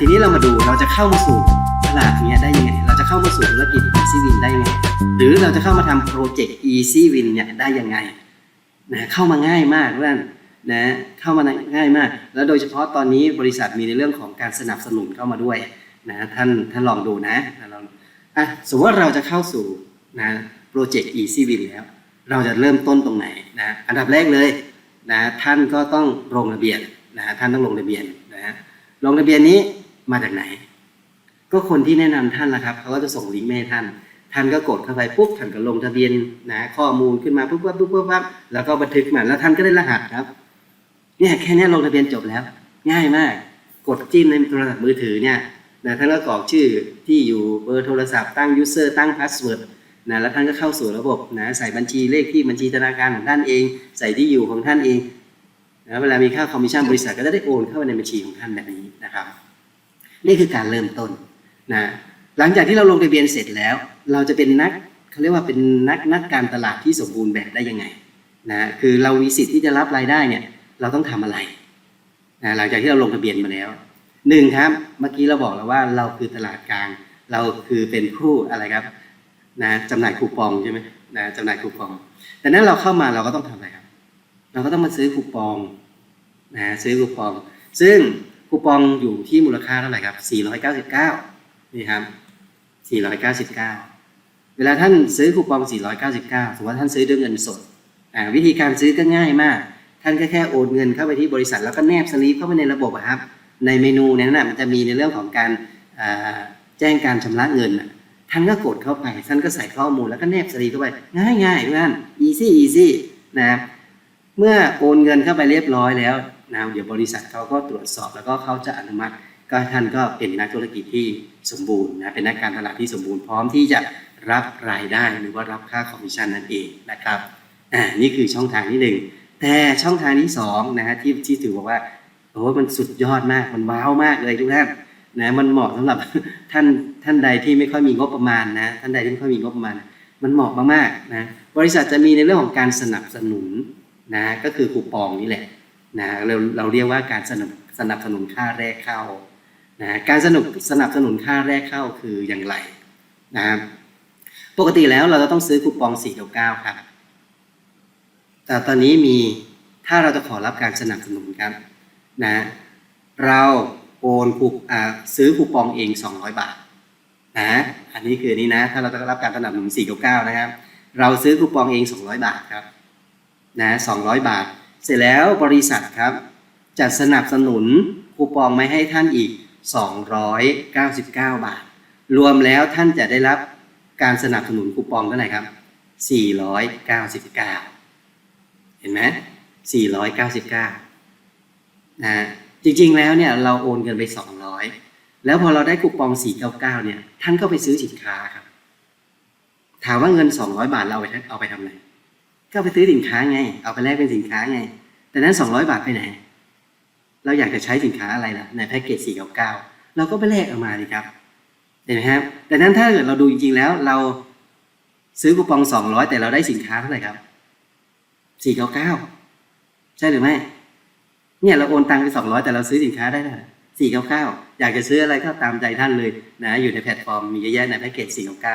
ทีนี้เรามาดูเราจะเข้ามาสู่ตลาดเนี้ยได้ยังไง เราจะเข้ามาสู่ธุรกิจ Easy Win ได้ยังไง หรือเราจะเข้ามาทำโปรเจกต์ Easy Win เนี่ยได้ยังไงนะเข้ามาง่ายมากเพื่อนนะเข้ามาง่ายมาก แล้วโดยเฉพาะตอนนี้บริษัทมีในเรื่องของการสนับสนุนเข้ามาด้วยนะท่านท่านลองดูนะลองอะสมมติว่าเราจะเข้าสู่นะโปรเจกต์ Easy Win แล้ว เราจะเริ่มต้นตรงไหนนะอันดับแรกเลยนะท่านก็ต้องลงทะเบียนนะท่านต้องลงทะเบียนนะลงทะเบียนนี้ มาจากไหน ก็คนที่แนะนำท่านละครับเขาก็จะส่งลิงก์มาให้ท่าน ท่านก็กดเข้าไปปุ๊บท่านก็ลงทะเบียนนะข้อมูลขึ้นมาปุ๊บปุ๊บปุ๊บปุ๊บแล้วก็บันทึกมาแล้วท่านก็ได้รหัสครับเนี่ยแค่นี้ลงทะเบียนจบแล้ว ง่ายมาก กดจิ้มในโทรศัพท์มือถือเนี่ยนะท่านก็กรอกชื่อที่อยู่เบอร์โทรศัพท์ตั้งยูเซอร์ตั้งพาสเวิร์ดนะแล้วท่านก็เข้าสู่ระบบนะใส่บัญชีเลขที่บัญชีธนาคารของท่านเอง ใส่ที่อยู่ของท่านเองนะเวลามีค่าคอมมิชชั่นบริษัทก็จะได้โอนเข้าไปในบัญชีของท่านแบบนี้นะครับ นี่คือการเริ่มต้นนะหลังจากที่เราลงทะเบียนเสร็จแล้ว เราจะเป็นนักเขาเรียกว่าเป็นนักนักการตลาดที่สมบูรณ์แบบได้ยังไงนะคือเรามีสิทธิ์ที่จะรับรายได้เนี่ยเราต้องทำอะไรนะหลังจากที่เราลงทะเบียนมาแล้วหนึ่งครับเมื่อกี้เราบอกแล้วว่าเราคือตลาดกลาง เราคือเป็นผู้อะไรครับนะจำหน่ายคูปองใช่ไหมนะจำหน่ายคูปองดังนั้นเราเข้ามาเราก็ต้องทำอะไรครับ เราก็ต้องมาซื้อคูปองนะซื้อคูปอง ซึ่ง คูปองอยู่ที่มูลค่าเท่าไหร่ครับ 499 นี่ครับ 499 เวลาท่านซื้อคูปอง 499 สมมติว่าท่านซื้อด้วยเงินสดอ่าวิธีการซื้อก็ง่ายมาก ท่านก็แค่โอนเงินเข้าไปที่บริษัทแล้วก็แนบสลิปเข้าไปในระบบครับ ในเมนูนั้นนะมันจะมีในเรื่องของการอ่าแจ้งการชำระเงินท่านก็กดเข้าไปท่านก็ใส่ข้อมูลแล้วก็แนบสลิปเข้าไป ง่ายง่ายๆเพื่อน easy easy นะครับเมื่อโอนเงินเข้าไปเรียบร้อยแล้ว นะเดี๋ยวบริษัทเขาก็ตรวจสอบแล้วก็เขาจะอนุมัติ ก็ท่านก็เป็นนักธุรกิจที่สมบูรณ์นะเป็นนักการตลาดที่สมบูรณ์พร้อมที่จะรับรายได้หรือว่ารับค่าคอมมิชชั่นนั่นเองนะครับอ่านี่คือช่องทางที่หนึ่งแต่ช่องทางที่สองนะฮะที่ที่ถือบอกว่าโอ้มันสุดยอดมากมันว้าวมากเลยทุกท่านนะมันเหมาะสำหรับท่านท่านใดที่ไม่ค่อยมีงบประมาณนะท่านใดที่ไม่ค่อยมีงบประมาณ มันเหมาะมากๆนะบริษัทจะมีในเรื่องของการสนับสนุนนะก็คือคูปองนี่แหละ นะเราเราเรียกว่าการสนับสนับสนุนค่าแรกเข้านะการสนุกสนับสนุนค่าแรกเข้าคืออย่างไรนะครับปกติแล้วเราจะต้องซื้อคูปอง499ครับแต่ตอนนี้มีถ้าเราจะขอรับการสนับสนุนครับนะเราโอนคูซื้อคูปองเอง 200 บาทนะอันนี้คือนี่นะ ถ้าเราจะรับการสนับสนุน499นะครับ เราซื้อคูปองเอง 200 บาทครับนะ200 บาท เสร็จแล้วบริษัทครับจะสนับสนุนคูปองไม่ให้ท่านอีก 299 บาท รวมแล้วท่านจะได้รับการสนับสนุนคูปองเท่าไหร่ครับ 499 เห็นไหม499 นะจริงๆแล้วเนี่ยเราโอนเงินไป 200 แล้วพอเราได้คูปอง 499 เนี่ย ท่านก็ไปซื้อสินค้าครับ ถามว่าเงิน 200 บาทเราเอาไปเอาไปทำอะไร ก็ไปซื้อสินค้าไง เอาไปแลกเป็นสินค้าไง แต่นั้น200บาทไปไหน เราอยากจะใช้สินค้าอะไรล่ะ ในแพ็กเกจ499เก้าเราก็ไปแลกออกมาดีครับ เห็นไหมครับดังนั้นถ้าเกิดเราดูจริงๆแล้ว เราซื้อคูปอง200แต่เราได้สินค้าเท่าไหร่ครับ499ใช่หรือไม่ เนี่ยเราโอนตังค์ไป200แต่เราซื้อสินค้าได้เท่าไหร่499อยากจะซื้ออะไรก็ตามใจท่านเลยนะ อยู่ในแพลตฟอร์มมีเยอะแยะในแพ็กเกจ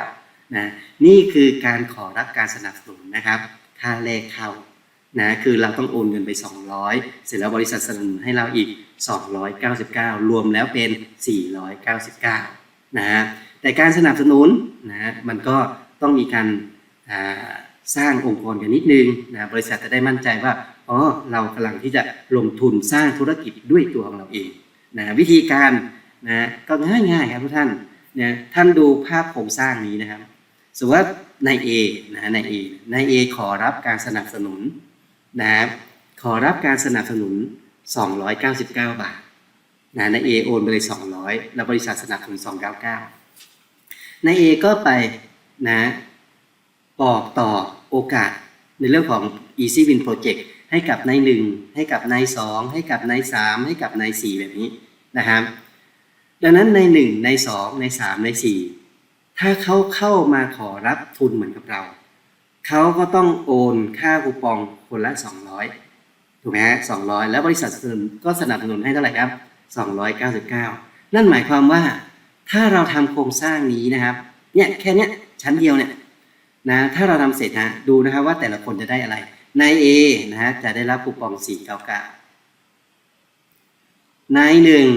499นะ นี่คือการขอรับการสนับสนุนนะครับ ค่าแรกเข้านะคือเราต้องโอนเงินไป 200 เสร็จแล้วบริษัทสนับสนุนให้เราอีก 299 รวมแล้วเป็น 499นะฮะแต่การสนับสนุนนะมันก็ต้องมีการสร้างองค์กรกันนิดนึงนะบริษัทจะได้มั่นใจว่าอ๋อเรากำลังที่จะลงทุนสร้างธุรกิจด้วยตัวของเราเองนะวิธีการนะก็ง่ายๆครับทุกท่านนี่ยท่านดูภาพโครงสร้างนี้นะครับ สมมติว่านาย A นะนาย A นาย A ขอรับการสนับสนุนนะครับขอรับการสนับสนุน 299 บาทนะนาย A โอนไปเลย 200 แล้วบริษัทสนับสนุน 299นาย A ก็ไปนะบอกต่อโอกาสในเรื่องของ Easy Win Project ให้กับนายหนึ่งให้กับนายสองให้กับนายสามให้กับนายสี่แบบนี้นะครับดังนั้นในหนึ่งในสองในสามในสี่ ถ้าเขาเข้ามาขอรับทุนเหมือนกับเรา เขาก็ต้องโอนค่าคูปองคนละสองร้อยถูกไหมฮะสองร้อยแล้วบริษัทสนับสนุนก็สนับสนุนให้เท่าไหร่ครับสองร้อยเก้าสิบเก้านั่นหมายความว่าถ้าเราทำโครงสร้างนี้นะครับ เนี่ยแค่เนี้ยชั้นเดียวเนี่ยนะถ้าเราทำเสร็จนะดูนะครับว่าแต่ละคนจะได้อะไร นาย A นะฮะจะได้รับคูปอง 499 นายหนึ่ง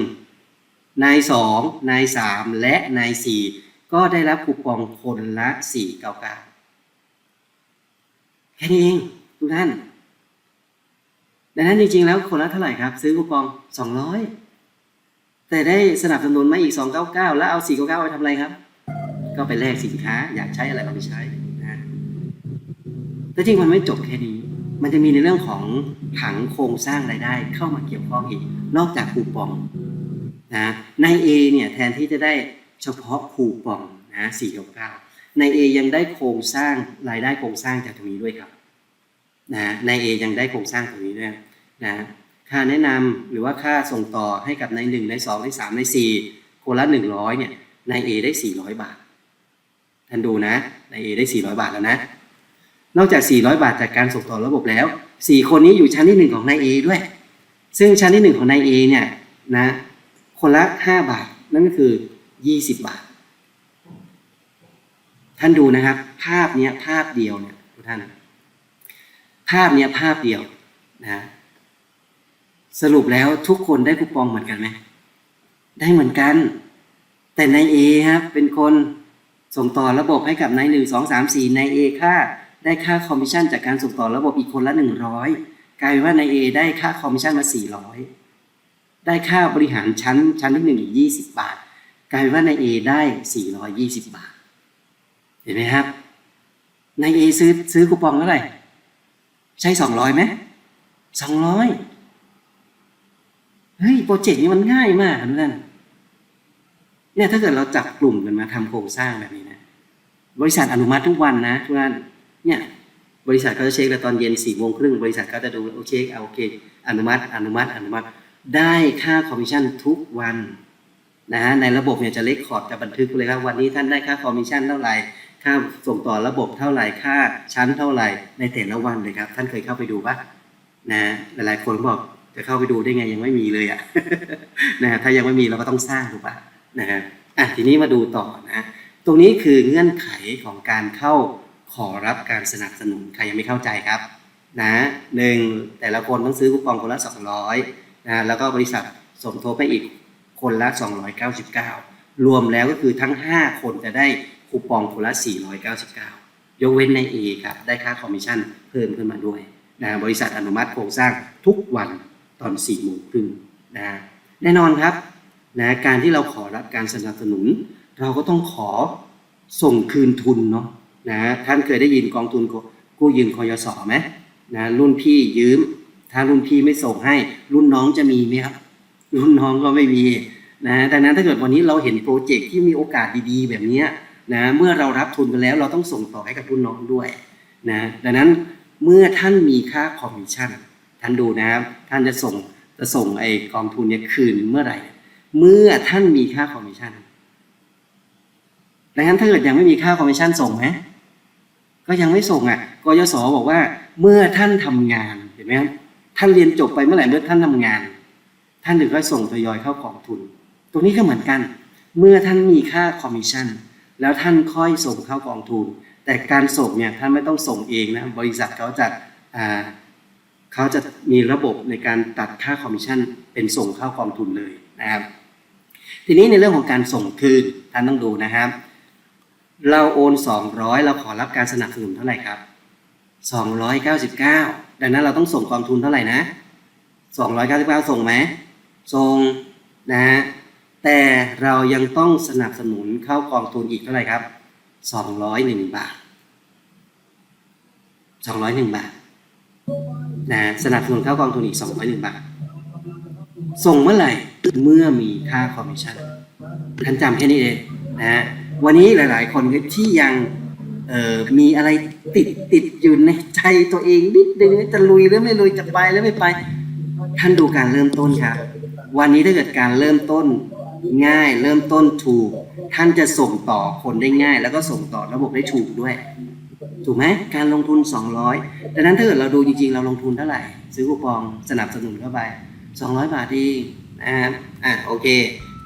นายสองนายสามและนายสี่ ก็ได้รับคูปองคนละ499แค่นี้เองทุกท่าน ดังนั้นจริงๆแล้วคนละเท่าไหร่ครับ ซื้อคูปอง200แต่ได้สนับสนุนมาอีก299แล้วเอา499ไปทำอะไรครับ ก็ไปแลกสินค้า อยากใช้อะไรก็ไปใช้นะแต่จริงมันไม่จบแค่นี้มันจะมีในเรื่องของผังโครงสร้างรายได้เข้ามาเกี่ยวข้องอีก นอกจากคูปองนะใน A เนี่ยแทนที่จะได้ เฉพาะคูปองนะ499ใน A ยังได้โครงสร้างรายได้โครงสร้างจากตรงนี้ด้วยครับนะใน A ยังได้โครงสร้างตรงนี้ด้วยนะค่าแนะนำหรือว่าค่าส่งต่อให้กับใน1ใน2ใน3ใน4คนละ100เนี่ยใน A ได้ 400 บาทท่านดูนะใน A ได้ 400 บาทแล้วนะนอกจาก 400 บาทจากการส่งต่อระบบแล้ว 4 คนนี้อยู่ชั้นที่ 1 ของนาย A ด้วย ซึ่งชั้นที่ 1 ของนาย A เนี่ยนะ คนละ 5 บาท นั่นก็คือ 20บบาท ท่านดูนะครับ ภาพเนี้ยภาพเดียวเนี่ยทุกท่านภาพเนี้ยภาพเดียวนะสรุปแล้วทุกคนได้คูปองเหมือนกันไหมได้เหมือนกัน แต่นาย A ครับเป็นคนส่งต่อระบบให้กับนายหนึ่งสองสามสี่นายเอค่าได้ค่าคอมมิชชั่นจากการส่งต่อระบบอีกคนละหนึ่งร้อยกลายเป็นว่านายเอได้ค่าคอมมิชชั่นมาสี่ร้อยได้ค่าบริหารชั้นชั้นที่หนึ่งอีกยี่สิบบาท ลายเป็นว่านายเอได้สี่ร้อยยี่สิบาท เห็นไหมครับนายเอซื้อซื้อคูปองเท่าไหร่ ใช้สองร้อยไหมสองร้อยเฮ้ย โปรเจกต์นี้มันง่ายมากทุกท่านเนี่ยถ้าเกิดเราจับกลุ่มกันมาทำโครงสร้างแบบนี้นะ บริษัทอนุมัติทุกวันนะทุกท่านเนี่ยบริษัทเขาจะเช็คแล้วตอนเย็นสี่โมงครึ่งบริษัทเขาจะดูโอเคเอาโอเค อนุมัติอนุมัติอนุมัติ ได้ค่าคอมมิชชั่นทุกวัน นะฮะในระบบเนี่ยจะเลคคอร์ดจะบันทึกเลยครับวันนี้ท่านได้ค่าคอมมิชชั่นเท่าไหร่ค่าส่งต่อระบบเท่าไหร่ค่าชั้นเท่าไหร่ในแต่ละวันเลยครับ ท่านเคยเข้าไปดูปะนะหลายๆคนบอกจะเข้าไปดูได้ไงยังไม่มีเลยอะนะฮะถ้ายังไม่มีเราก็ต้องสร้างถูกปะนะฮะอะทีนี้มาดูต่อนะตรงนี้คือเงื่อนไขของการเข้าขอรับการสนับสนุนใครยังไม่เข้าใจครับนะหนึ่งแต่ละคนต้องซื้อคูปองคนละ200นะแล้วก็บริษัทสมทบไปอีก คนละ 299 รวมแล้วก็คือทั้ง 5 คนจะได้คูปองคนละ 499 ยกเว้นใน A ครับได้ค่าคอมมิชชั่นเพิ่มขึ้นมาด้วยนะบริษัทอนุมัติโครงสร้างทุกวันตอน4โมงครึ่งนะแน่นอนครับนะการที่เราขอรับการสนับสนุน เราก็ต้องขอส่งคืนทุนเนาะนะท่านเคยได้ยินกองทุนกู้ยืมคอยสไหมนะรุ่นพี่ยืม ถ้ารุ่นพี่ไม่ส่งให้ รุ่นน้องจะมีไหมครับรุ่นน้องก็ไม่มี นะดังนั้นถ้าเกิดวันนี้เราเห็นโปรเจกต์ที่มีโอกาสดีๆ แบบนี้นะเมื่อเรารับทุนไปแล้วเราต้องส่งต่อให้กับรุ่นน้องด้วยนะดังนั้นเมื่อท่านมีค่าคอมมิชชั่นท่านดูนะครับท่านจะส่งจะส่งไอ้กองทุนเนี้ยคืนเมื่อไหร่ เมื่อท่านมีค่าคอมมิชชั่นดังนั้นถ้าเกิดยังไม่มีค่าคอมมิชชั่นส่งไหมก็ยังไม่ส่งอะกยศบอกว่า เมื่อท่านทำงานเห็นไหมครับท่านเรียนจบไปเมื่อไหร่เมื่อท่านทำงาน ท่านถึงค่อยส่งทยอยเข้ากองทุน ตรงนี้ก็เหมือนกัน เมื่อท่านมีค่าคอมมิชชั่นแล้วท่านค่อยส่งเข้ากองทุน แต่การส่งเนี่ยท่านไม่ต้องส่งเองนะบริษัทเขาจะเขาจะมีระบบในการตัดค่าคอมมิชชั่นเป็นส่งเข้ากองทุนเลยนะครับทีนี้ในเรื่องของการส่งคืนท่านต้องดูนะครับ เราโอน 200 เราขอรับการสนับสนุนเท่าไหร่ครับ 299 ดังนั้นเราต้องส่งกองทุนเท่าไหร่นะ 299 ส่งไหมส่งนะฮะ แต่เรายังต้องสนับสนุนเข้ากองทุนอีกเท่าไหร่ครับ 201 บาท 201 บาทนะสนับสนุนเข้ากองทุนอีก 201 บาท ส่งเมื่อไหร่เมื่อมีค่าคอมมิชชั่นท่านจำแค่นี้เองนะฮะวันนี้หลาย ๆ คนที่ยังเออมีอะไรติดติดอยู่ในใจตัวเองนิดนึงจะลุยหรือไม่ลุยจะไปหรือไม่ไป ท่านดูการเริ่มต้นครับ วันนี้ถ้าเกิดการเริ่มต้น ง่ายเริ่มต้นถูก ท่านจะส่งต่อคนได้ง่าย แล้วก็ส่งต่อระบบได้ถูกด้วย ถูกไหมการลงทุน 200ดังนั้นถ้าเกิดเราดูจริงๆ เราลงทุนเท่าไหร่ ซื้อคูปองสนับสนุนเข้าไป 200 บาทเองนะครับอะโอเค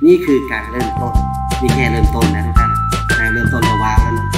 นี่คือการเริ่มต้นนี่แค่เริ่มต้นนะทุกท่านนะเริ่มต้นก็ว้าวแล้วเนอะ